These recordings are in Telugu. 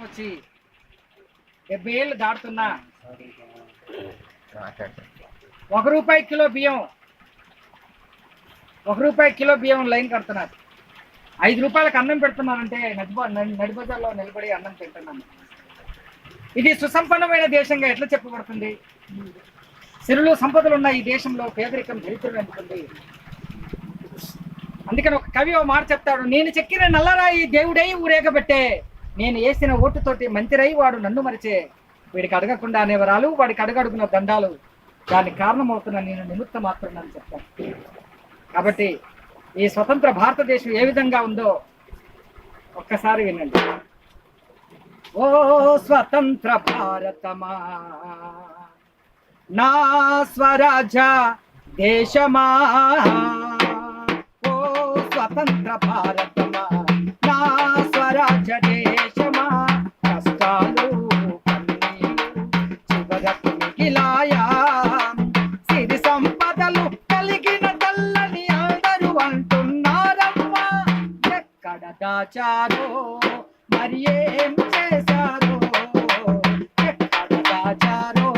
స్వాతంత్రం వచ్చి డెబ్బై ఏళ్ళు దాటుతున్నా. ఒక రూపాయి కిలో బియ్యం ఒక రూపాయి కిలో బియ్యం లైన్ కడుతున్నారు. ఐదు రూపాయలకు అన్నం పెడుతున్నారంటే నడిబ నడిబజార్లో నిలబడి అన్నం తింటున్నాను. ఇది సుసంపన్నమైన దేశంగా ఎట్లా చెప్పబడుతుంది? సిరులు సంపదలు ఉన్న ఈ దేశంలో పేదరికం దరిద్రం ఎందుకుంది? అందుకని ఒక కవి ఓ మాట చెప్తాడు నేను చెక్కిన నల్లరాయి దేవుడై ఊరేగబెట్టే నేను వేసిన ఓటుతోటి మంత్రి వాడు నన్ను మరిచే. వీడికి అడగకుండా అనేవరాలు వాడికి అడగడుగున దండాలు. దానికి కారణమవుతున్న నేను నిమిత్త మాత్రం అని చెప్తాను. కాబట్టి ఈ స్వతంత్ర భారతదేశం ఏ విధంగా ఉందో ఒక్కసారి వినండి. ఓ స్వతంత్ర భారతమా. నా స్వరాజ దేశమా. ఓ స్వతంత్ర భారతమా. చివరకు మిగిలాయా సిరి సంపదలు కలిగిన తల్లని అందరూ అంటున్నారమ్మా. ఎక్కడ దాచారో మరి ఏం చేశారో. ఎక్కడ దాచారో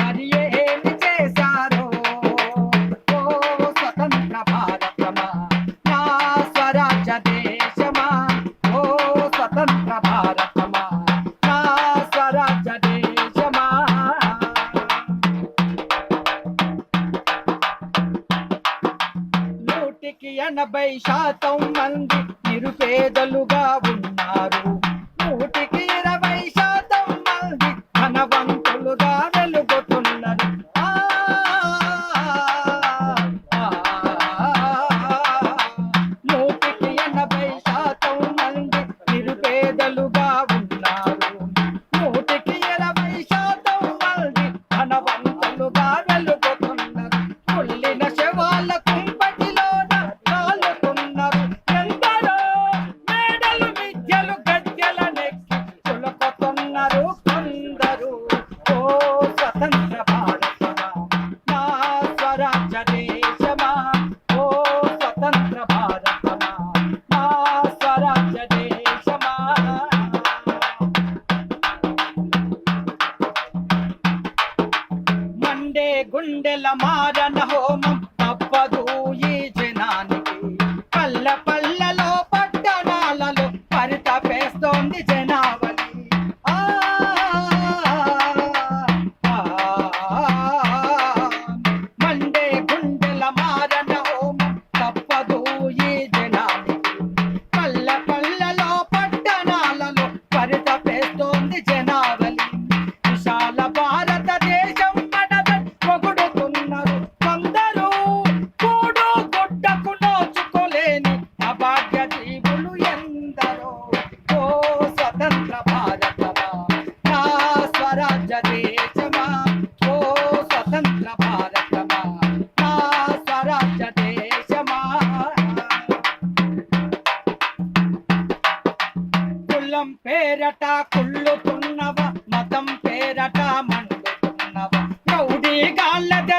మరి ఏం చేశారో. ఓ స్వతంత్ర భారతమా నా స్వరాజ్య దేశమా. ఓ స్వతంత్ర నూటికి ఎనభై శాతం మంది నిరుపేదలుగా ఉన్నారు. గుండెల మారన హోమం తప్పదు ఈ జనాన్ని. పేరట కుళ్ళుతున్నవ మతం పేరట మండుతున్నవ రౌడీ గాళ్ళద